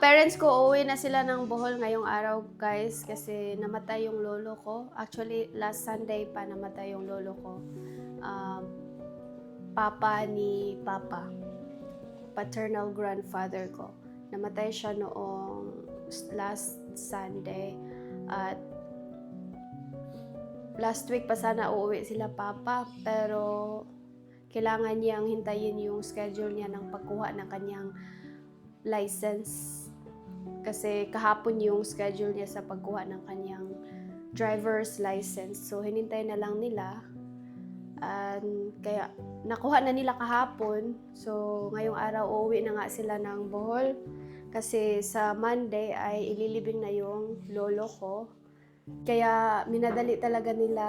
Parents ko, uuwi na sila ng Bohol ngayong araw, guys, kasi namatay yung lolo ko. Actually, last Sunday pa namatay yung lolo ko. Um, papa ni Papa. Paternal grandfather ko. Namatay siya noong last Sunday. At last week pa sana uuwi sila Papa, pero kailangan niyang hintayin yung schedule niya ng pagkuha ng kanyang license. Kasi kahapon yung schedule niya sa pagkuha ng kanyang driver's license. So, hinintay na lang nila. And, kaya, nakuha na nila kahapon. So, ngayong araw, uuwi na nga sila ng Bohol. Kasi sa Monday ay ililibing na yung lolo ko. Kaya, minadali talaga nila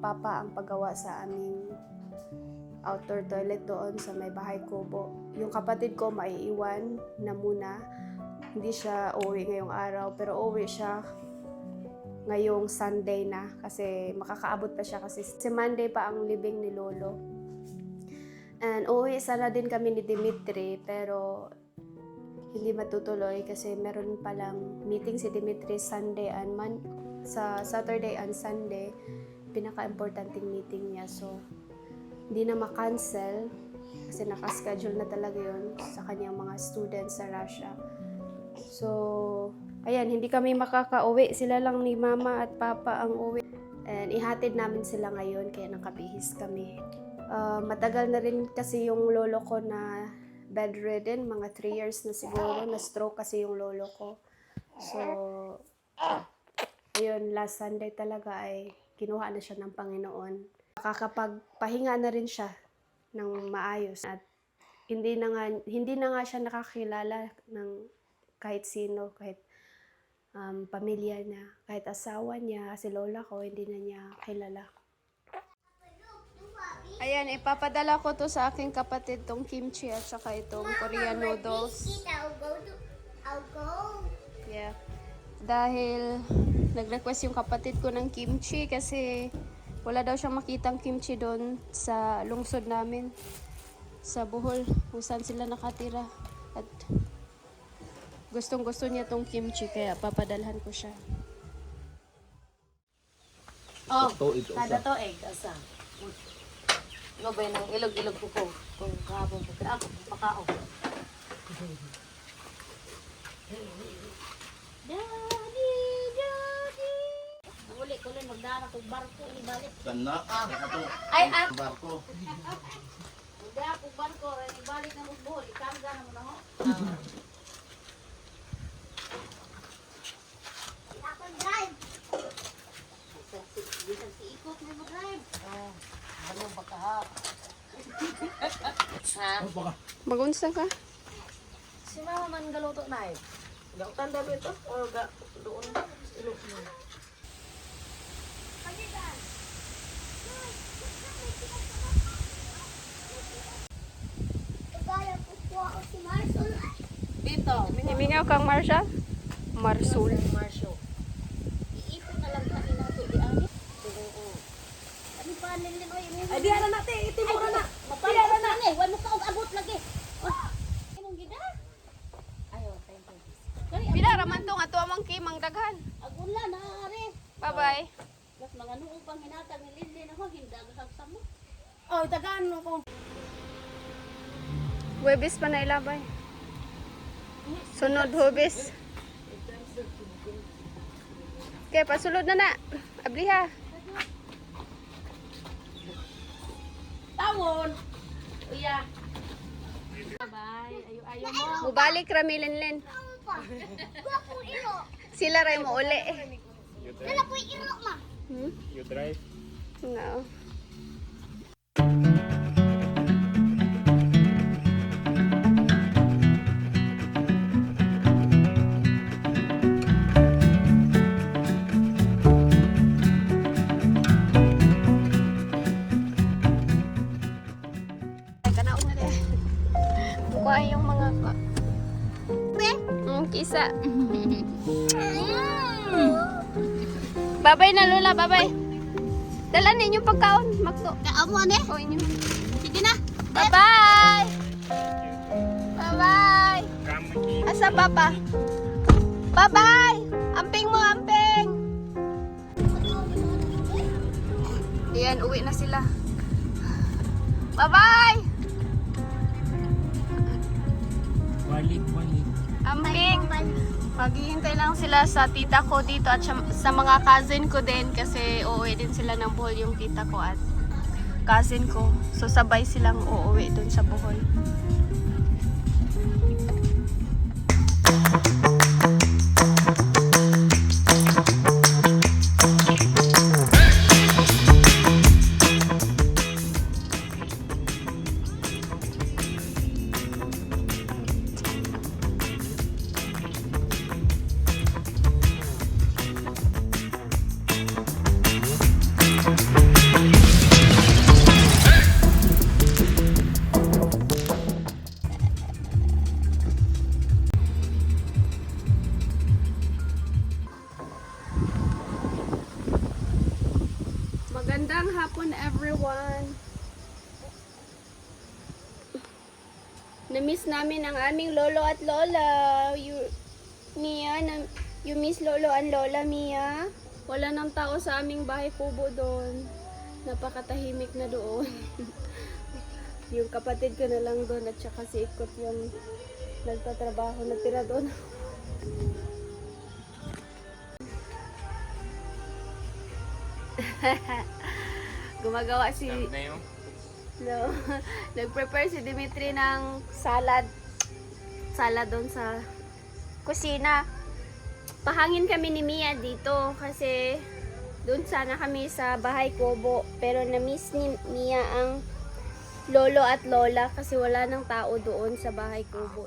papa ang paggawa sa aming outdoor toilet doon sa may bahay kubo. Yung kapatid ko maiiwan na muna. Hindi siya uuwi ngayong araw, pero uuwi siya ngayong Sunday na kasi makakaabot pa siya kasi si Monday pa ang libing ni Lolo. And uuwi sana din kami ni Dimitri pero hindi matutuloy kasi meron palang meeting si Dimitri Sunday and Mon- sa Saturday and Sunday pinaka-importanting meeting niya so hindi na ma-cancel kasi nakaschedule na talaga yun sa kanyang mga students sa Russia. So, ayan, hindi kami makaka-uwi. Sila lang ni mama at papa ang uwi. And ihatid namin sila ngayon kaya nakabihis kami. Ah, matagal na rin kasi yung lolo ko na bedridden, mga 3 years na siguro, na stroke kasi yung lolo ko. So, ayun, last Sunday talaga ay kinuha na siya ng Panginoon nakakapagpahinga na rin siya ng maayos at hindi na nga hindi na nga siya nakakilala ng kahit sino kahit um, pamilya niya kahit asawa niya si lola ko hindi na niya kilala Ayan, ipapadala ko to sa aking kapatid tong kimchi at saka itong Korean noodles. I'll go to, I'll go. Yeah. Dahil nag-request yung kapatid ko ng kimchi kasi wala daw siyang makitang kimchi doon sa lungsod namin sa Bohol kung saan sila nakatira at gustong gusto niya tong kimchi kaya papadalhan ko siya Oh, kada to egg asa. Ano ba yun ang ilog-ilog ko po? Kung kahapon po. Ako, pakao. Daddy, daddy. Uli ko lang magdara kong barko. Ibalik. Kana, ato Ay, at. barko. Magdara kong barko. Ibalik na mong buhol. Ikarga na mo na ho. Ako drive. Bisan si, bisan si ikot mo mag-drive. Oh, ano ba ka ha? ha? Ano pa ka? Magunsa ka Si mama man galuto na eh. Gautan daw ito? O ga, doon ba? Ilog mo. Dito, Himingaw kang Marshall Marsul Marsho. Iipon na lang kami nato di ani. Oo. Ano ba nilin oy mo? Ay di ana na te, itimura na. Mapaya na na. Eh, wala mo ka abot lagi. Oh. Imong gida? Ayo, thank you. Pila raman tong ato amang kimang daghan agula na are. bye bye Plus mga nuo pang hinatag ni Lindy na ho hindag sa mo. Oh, tagaan mo ko. Webis pa na ilabay. Sunod hubis. Okay, pasulod na na. Abliha. Tawon. Uya. Bye. Ayo ayo mo. Mubalik ra milenlen. Sila ray mo uli. Dala po iro ma. Hmm? You drive? No. Mm, kisa. Babay na Lola, babay. Dala ninyo pagkaon, Makto. Kaamo ane. O inyo. Sige na. Bye-bye! Bye-bye! Asa papa? Bye-bye! Amping mo, amping! Ayan, uwi na sila. Bye-bye! Maghihintay lang sila sa tita ko dito at sa, mga cousin ko din kasi uuwi din sila ng Bohol yung tita ko at cousin ko. So sabay silang uuwi dun sa Bohol. Namin ang aming lolo at lola. You, Mia, na, you miss lolo and lola, Mia? Wala nang tao sa aming bahay kubo doon. Napakatahimik na doon. yung kapatid ko na lang doon at saka si Ikot yung nagtatrabaho na tira doon. Gumagawa si... Sarap na yun. No. Nag-prepare si Dimitri ng salad. Salad doon sa kusina. Pahangin kami ni Mia dito kasi doon sana kami sa bahay kubo. Pero na-miss ni Mia ang lolo at lola kasi wala nang tao doon sa bahay kubo.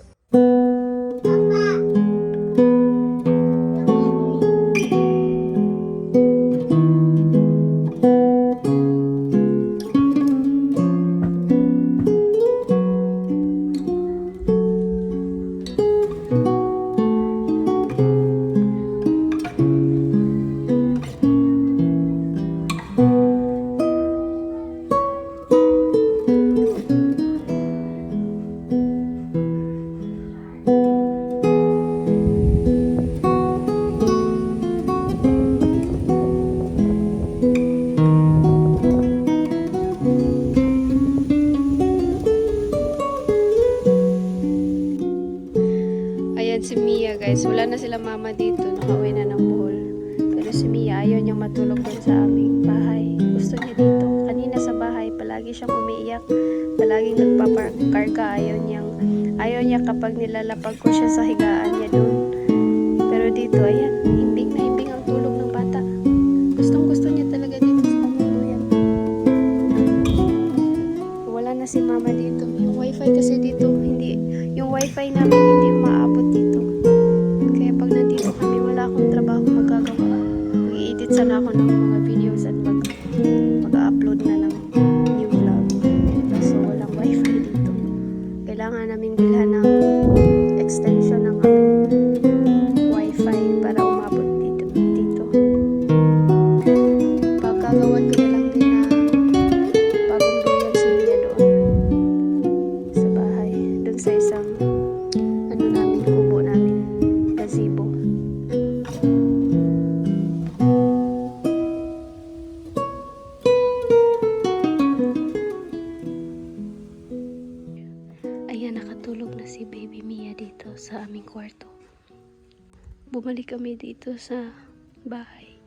Sa bahay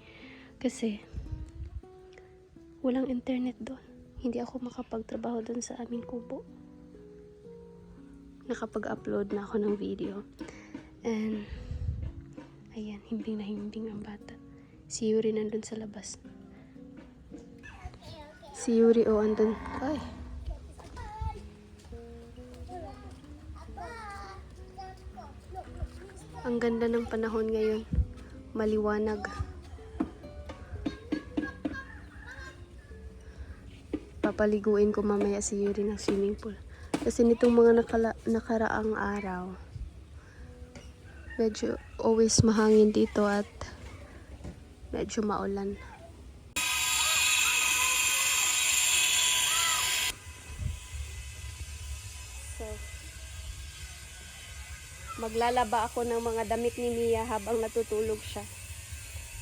kasi walang internet doon. Hindi ako makapagtrabaho doon sa aming kubo. Nakapag-upload na ako ng video. And Himbing na himbing ang bata. Si Yuri nandun sa labas. Si Yuri o andun. Ay. Ang ganda ng panahon ngayon. Maliwanag. Papaliguin ko mamaya si Yuri ng swimming pool. Kasi nitong mga nakala- nakaraang araw, medyo always mahangin dito at medyo maulan. Maglalaba ako ng mga damit ni Mia habang natutulog siya.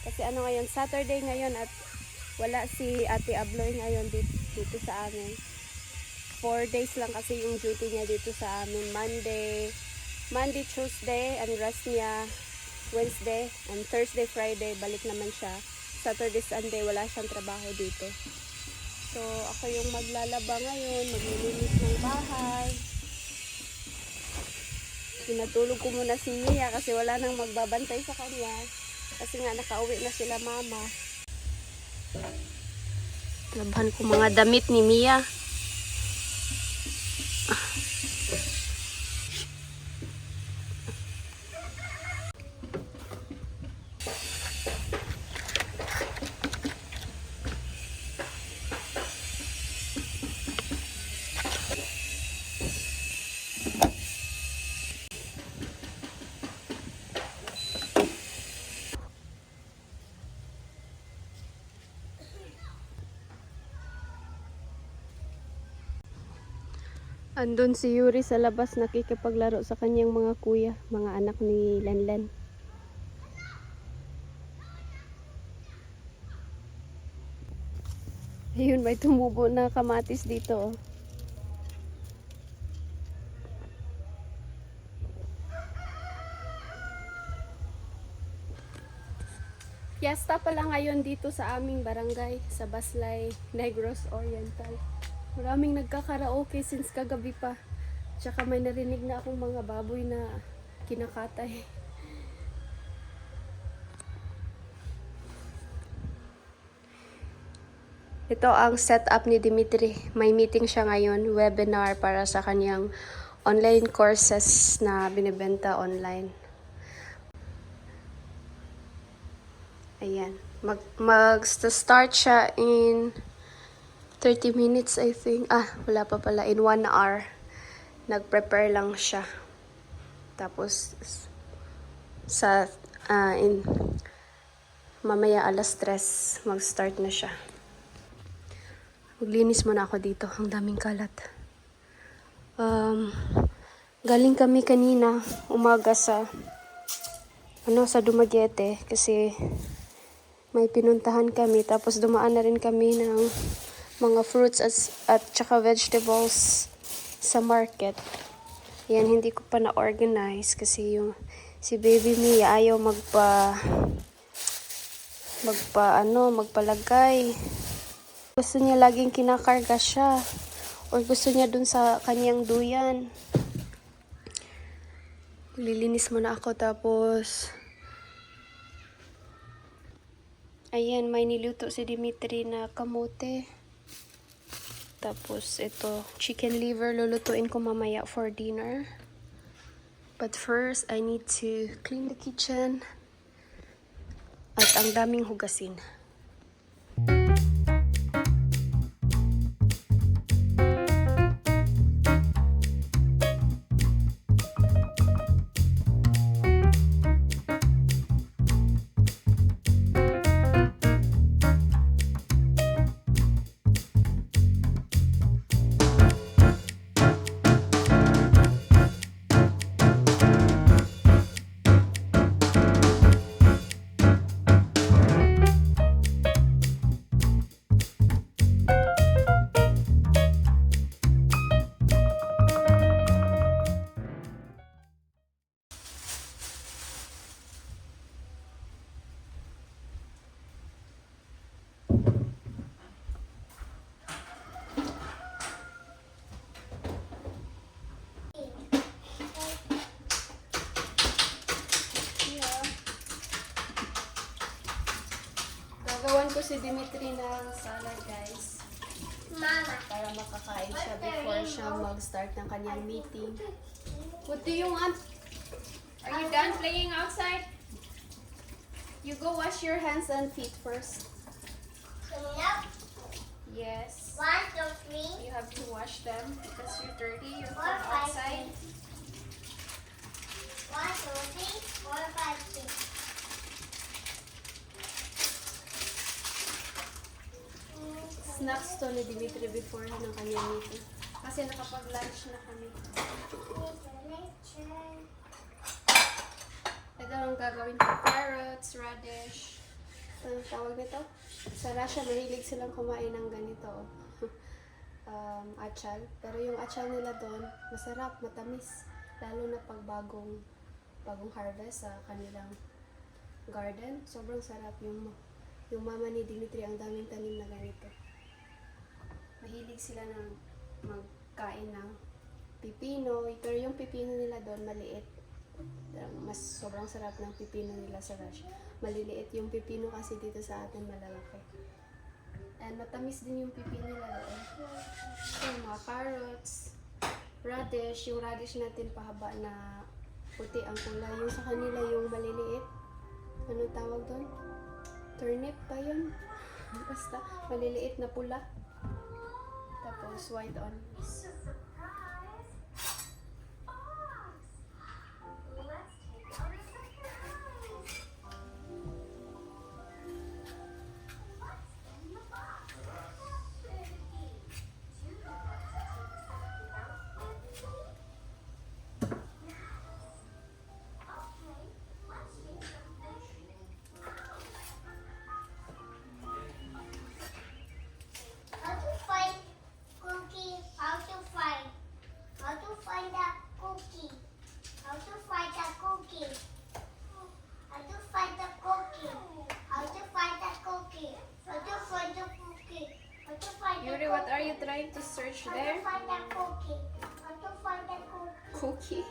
Kasi ano ngayon, Saturday ngayon at wala si Ate Abloy ngayon dito, dito sa amin. Four days lang kasi yung duty niya dito sa amin. Monday, Monday, Tuesday, and rest niya Wednesday, and Thursday, Friday, balik naman siya. Saturday, Sunday, wala siyang trabaho dito. So, ako yung maglalaba ngayon, maglilinis ng bahay. Pinatulog ko muna si Mia kasi wala nang magbabantay sa kanya. Kasi nga nakauwi na sila mama. Laban ko mga damit ni Mia. Andun si Yuri sa labas nakikipaglaro sa kanyang mga kuya, mga anak ni Lanlan. Ayun, may tumubo na kamatis dito. Oh. Fiesta pala ngayon dito sa aming barangay, sa Baslay, Negros Oriental. Maraming nagkakaraoke since kagabi pa. Tsaka may narinig na akong mga baboy na kinakatay. Ito ang setup ni Dimitri. May meeting siya ngayon, webinar para sa kanyang online courses na binibenta online. Ayan. Mag, mag-start siya in 30 minutes, I think. Ah, wala pa pala. In 1 hour. Nag-prepare lang siya. Tapos, sa, ah, in, mamaya alas 3, mag-start na siya. Maglinis muna ako dito. Ang daming kalat. Um, galing kami kanina, umaga sa, ano, sa Dumaguete. Kasi, may pinuntahan kami. Tapos, dumaan na rin kami ng mga fruits at, at tsaka vegetables sa market. Yan, hindi ko pa na-organize kasi yung si baby Mia ayaw magpa magpa ano, magpalagay. Gusto niya laging kinakarga siya or gusto niya dun sa kanyang duyan. Lilinis muna ako tapos Ayan, may niluto si Dimitri na kamote. Tapos ito, chicken liver lulutuin ko mamaya for dinner. But first, I need to clean the kitchen. At ang daming hugasin. Ko si Dimitri ng salad, guys. Mama. Para makakain siya before siya mag-start ng kanyang meeting. What do you want? Are you done playing outside? You go wash your hands and feet first. Up. Yes. One, two, three. You have to wash them because you're dirty. You're Four, from five, outside. six. One, two, three, four, five, six. Snacks to ni Dimitri before ng kanyang meeting. Kasi nakapag-lunch na kami. Ito ang gagawin ko. Carrots, radish. Anong tawag nito? Sa Russia, mahilig silang kumain ng ganito. um, achal. Pero yung achal nila doon, masarap, matamis. Lalo na pag bagong, bagong harvest sa kanilang garden. Sobrang sarap yung yung mama ni Dimitri ang daming tanim na ganito. Mahilig sila ng magkain ng pipino. Pero yung pipino nila doon maliit. Mas sobrang sarap ng pipino nila sa Russia. Maliliit yung pipino kasi dito sa atin malalaki. And matamis din yung pipino nila doon. Yung mga carrots, radish, yung radish natin pahaba na puti ang kulay. Yung sa kanila yung maliliit. Ano tawag doon? Turnip ba yun? Basta maliliit na pula. Tapos white onions. Yuri, what are you trying to search there? to find the cookie?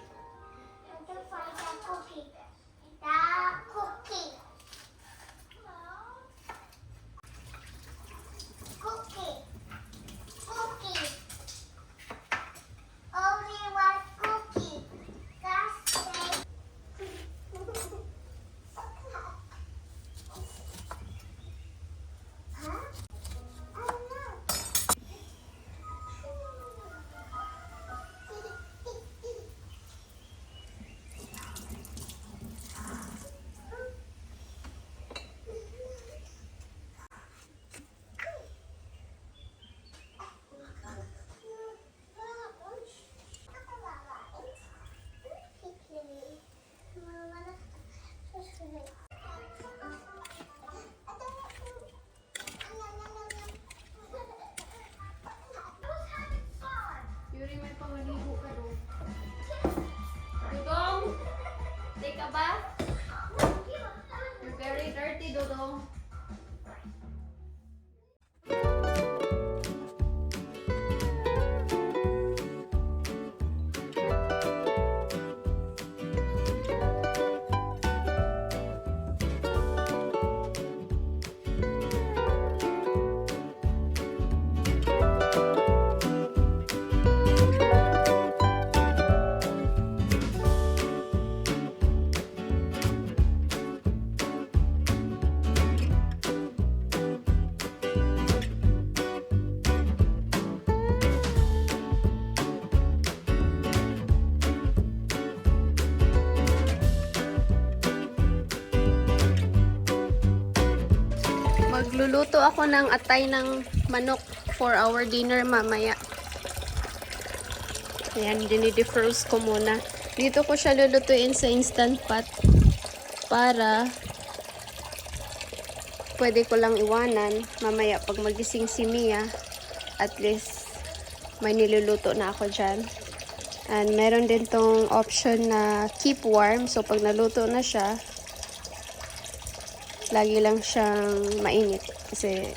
Magluluto ako ng atay ng manok for our dinner mamaya. Ayan, dinidefrost ko muna. Dito ko siya lulutuin sa instant pot para pwede ko lang iwanan mamaya pag magising si Mia at least may niluluto na ako dyan. And meron din tong option na keep warm. So pag naluto na siya, lagi lang siyang mainit kasi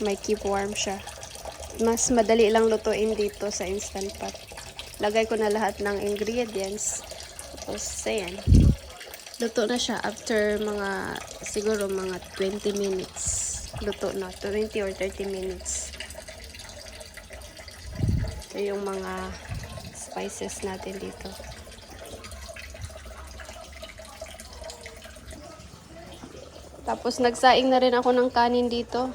may keep warm siya. Mas madali lang lutuin dito sa Instant Pot. Lagay ko na lahat ng ingredients. Tapos, ayan. Luto na siya after mga, siguro mga 20 minutes. luto na. 20 or 30 minutes. Ito yung mga spices natin dito. Tapos nagsaing na rin ako ng kanin dito.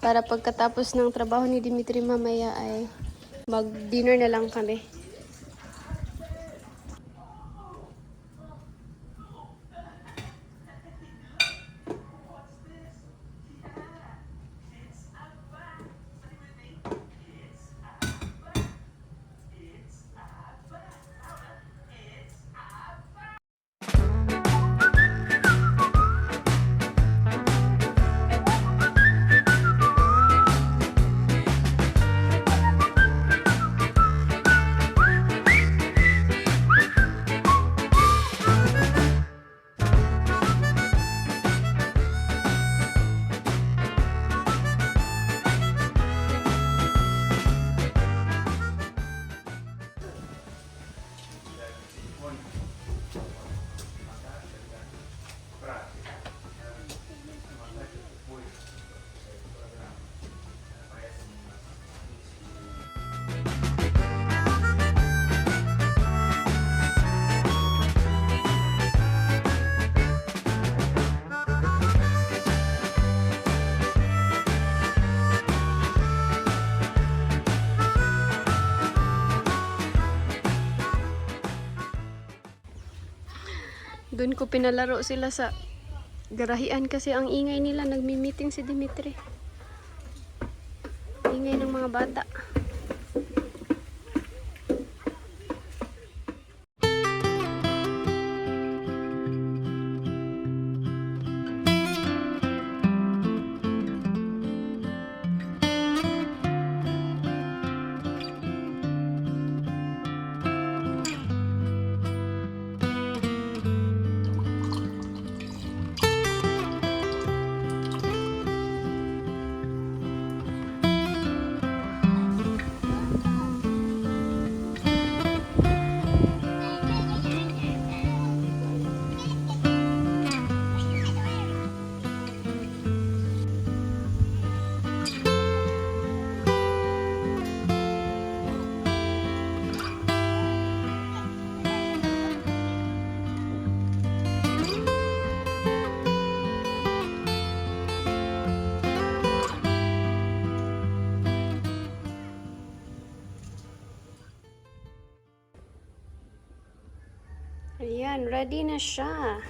Para pagkatapos ng trabaho ni Dimitri mamaya ay mag-dinner na lang kami. Doon ko pinalaro sila sa garahian kasi ang ingay nila. Nagmi-meeting si Dimitri. Ingay ng mga bata. Ayan, ready na siya.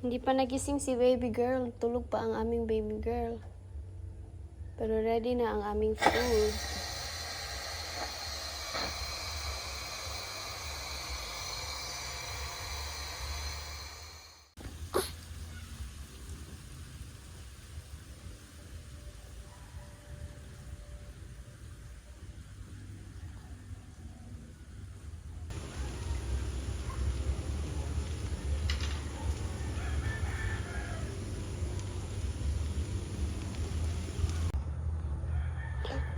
Hindi pa nagising si baby girl. Tulog pa ang aming baby girl. Pero ready na ang aming food.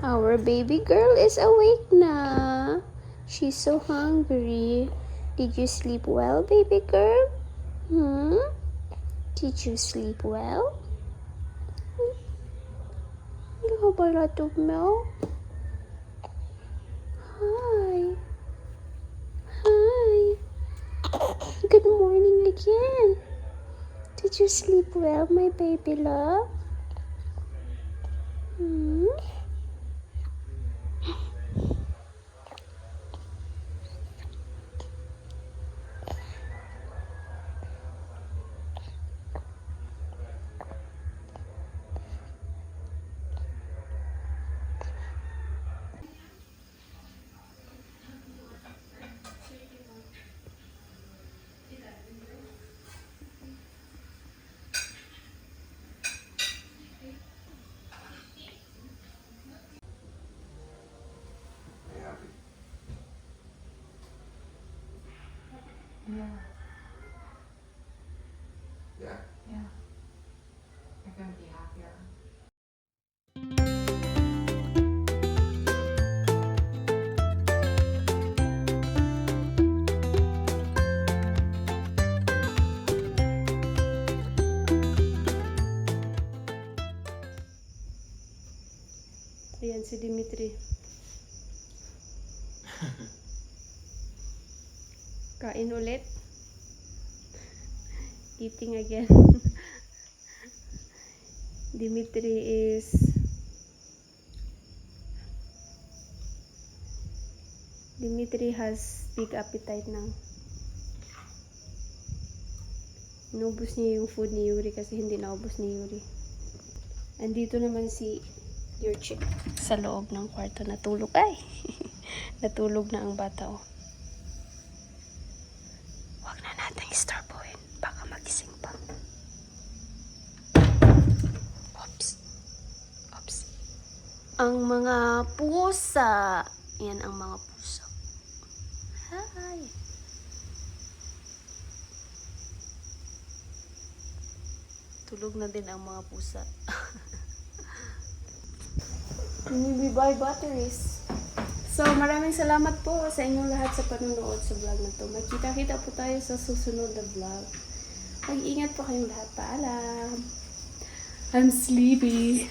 Our baby girl is awake na. She's so hungry. Did you sleep well, baby girl? Hmm? Did you sleep well? You have a lot of milk. Hi. Hi. Good morning again. Did you sleep well, my baby love? Hmm? Gonna be happier. Ayan, si Dimitri. Kain ulit. Eating again. Dimitri is Dimitri has big appetite now. Inubos niya yung food ni Yuri kasi hindi naubos ni Yuri. Andito naman si your chick sa loob ng kwarto. Natulog ay. Natulog na ang bata oh. Huwag na natin istorbohin. Baka magising pa. Ang mga pusa. Yan ang mga puso. Hi. Tulog na din ang mga pusa. We buy batteries. So, maraming salamat po sa inyong lahat sa panonood sa vlog na to. Magkita-kita po tayo sa susunod na vlog. Mag-ingat po kayong lahat. Paalam! I'm sleepy.